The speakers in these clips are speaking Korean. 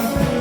Thank you.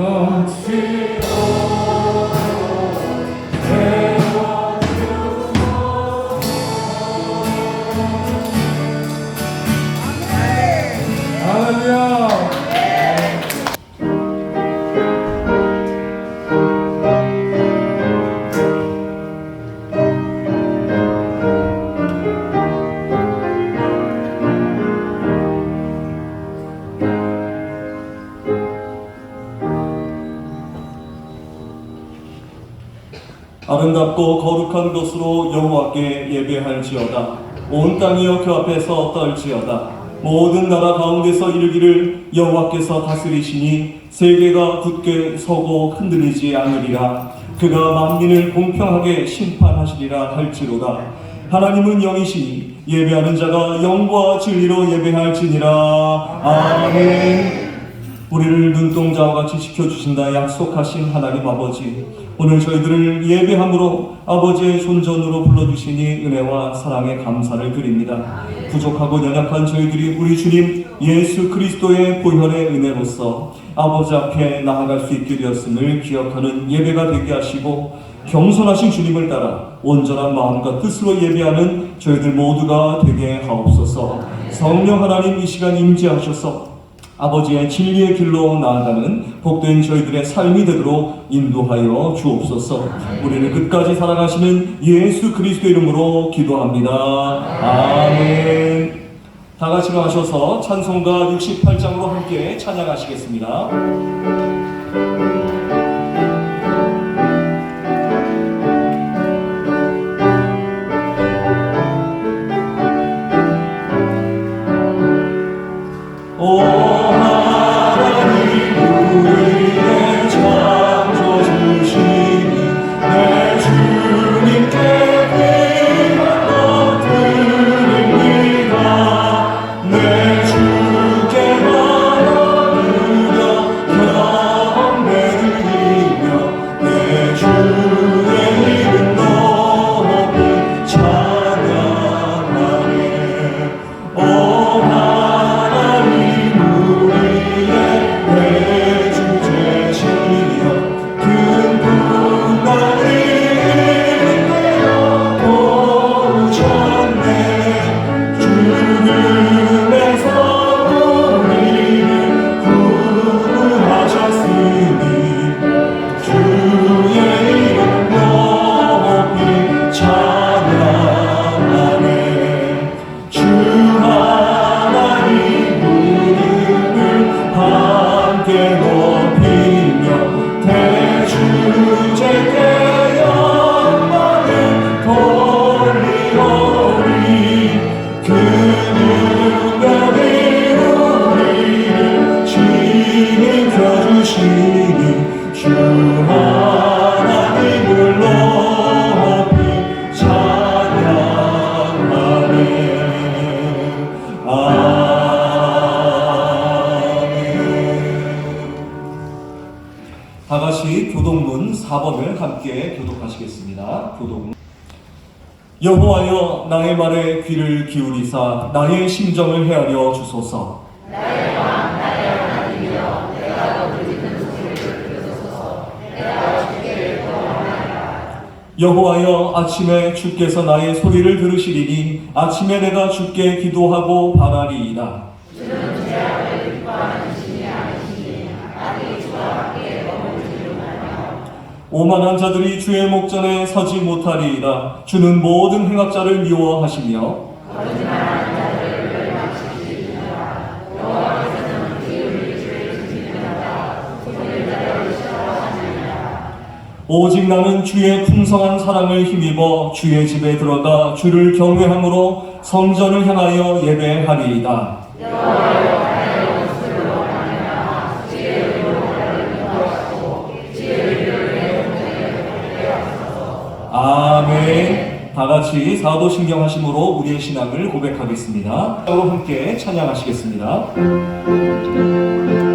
넘치다 아름답고 거룩한 것으로 여호와께 예배할지어다. 온 땅이여 그 앞에서 떨지어다. 모든 나라 가운데서 이르기를 여호와께서 다스리시니 세계가 굳게 서고 흔들리지 않으리라. 그가 만민을 공평하게 심판하시리라 할지로다. 하나님은 영이시니 예배하는 자가 영과 진리로 예배할지니라. 아멘 우리를 눈동자와 같이 지켜주신다. 약속하신 하나님 아버지 오늘 저희들을 예배함으로 아버지의 존전으로 불러주시니 은혜와 사랑에 감사를 드립니다. 부족하고 연약한 저희들이 우리 주님 예수 그리스도의 보혈의 은혜로서 아버지 앞에 나아갈 수 있게 되었음을 기억하는 예배가 되게 하시고 겸손하신 주님을 따라 온전한 마음과 뜻으로 예배하는 저희들 모두가 되게 하옵소서. 성령 하나님 이 시간 임재하셔서 아버지의 진리의 길로 나아가는 복된 저희들의 삶이 되도록 인도하여 주옵소서. 우리를 끝까지 사랑하시는 예수 그리스도 이름으로 기도합니다. 아멘. 다 같이 나가셔서 찬송가 68장으로 함께 찬양하시겠습니다. peace. 다 같이 교동문 4번을 함께 교독하시겠습니다. 교동문 여호와여 나의 말에 귀를 기울이사 나의 심정을 헤아려 주소서. 여호와여 아침에 주께서 나의 소리를 들으시리니 아침에 내가 주께 기도하고 바라리이다. 오만한 자들이 주의 목전에 서지 못하리이다. 주는 모든 행악자를 미워하시며 오직 나는 주의 풍성한 사랑을 힘입어 주의 집에 들어가 주를 경외함으로 성전을 향하여 예배하리이다. 아멘. 다 같이 사도신경 하심으로 우리의 신앙을 고백하겠습니다. 함께 찬양하시겠습니다.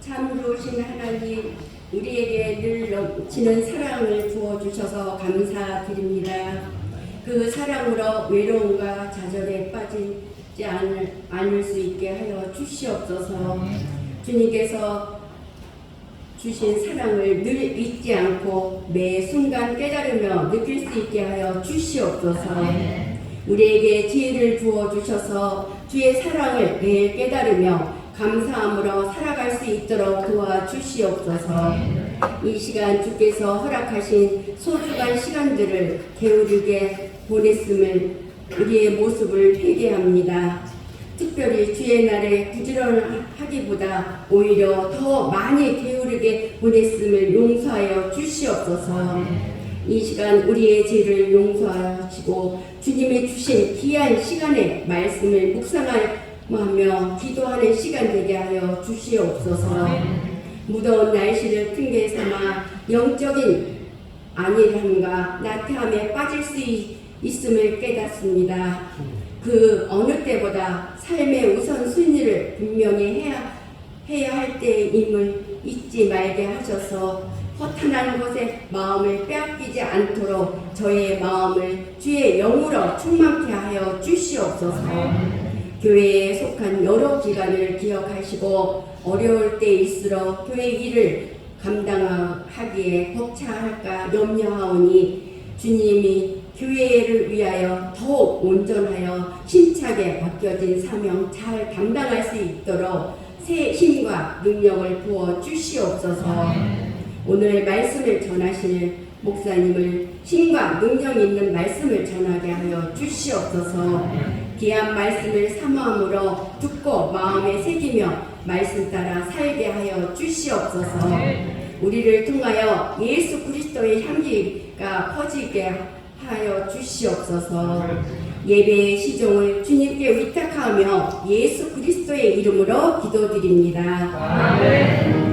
참 좋으신 하나님, 우리에게 늘 넘치는 사랑을 부어주셔서 감사드립니다. 그 사랑으로 외로움과 좌절에 빠지지 않을, 않을 수 있게 하여 주시옵소서. 주님께서 주신 사랑을 늘 잊지 않고 매 순간 깨달으며 느낄 수 있게 하여 주시옵소서. 우리에게 지혜를 부어 주셔서 주의 사랑을 매일 깨달으며 감사함으로 살아갈 수 있도록 도와 주시옵소서. 이 시간 주께서 허락하신 소중한 시간들을 게으르게 보냈음을 우리의 모습을 회개합니다. 특별히 주의 날에 부지런하기보다 오히려 더 많이 게으르게 보냈음을 용서하여 주시옵소서. 이 시간 우리의 죄를 용서하시고 주님의 주신 귀한 시간에 말씀을 묵상하며 기도하는 시간 되게 하여 주시옵소서. 무더운 날씨를 핑계 삼아 영적인 안일함과 나태함에 빠질 수 있- 있음을 깨닫습니다. 그 어느 때보다 삶의 우선순위를 분명히 해야, 해야 할 때임을 잊지 말게 하셔서 허탄한 것에 마음을 빼앗기지 않도록 저의 마음을 주의 영으로 충만케 하여 주시옵소서. 교회에 속한 여러 기관을 기억하시고 어려울 때일수록 교회 일을 감당하기에 벅차할까 염려하오니 주님이 교회를 위하여 더욱 온전하여 힘차게 맡겨진 사명 잘 감당할 수 있도록 새 힘과 능력을 부어 주시옵소서. 오늘 말씀을 전하실 목사님을 힘과 능력 있는 말씀을 전하게 하여 주시옵소서. 귀한 말씀을 사모함으로 듣고 마음에 새기며 말씀 따라 살게 하여 주시옵소서. 우리를 통하여 예수 그리스도의 향기가 퍼지게 하여 주시옵소서. 예배의 시종을 주님께 위탁하며 예수 그리스도의 이름으로 기도드립니다.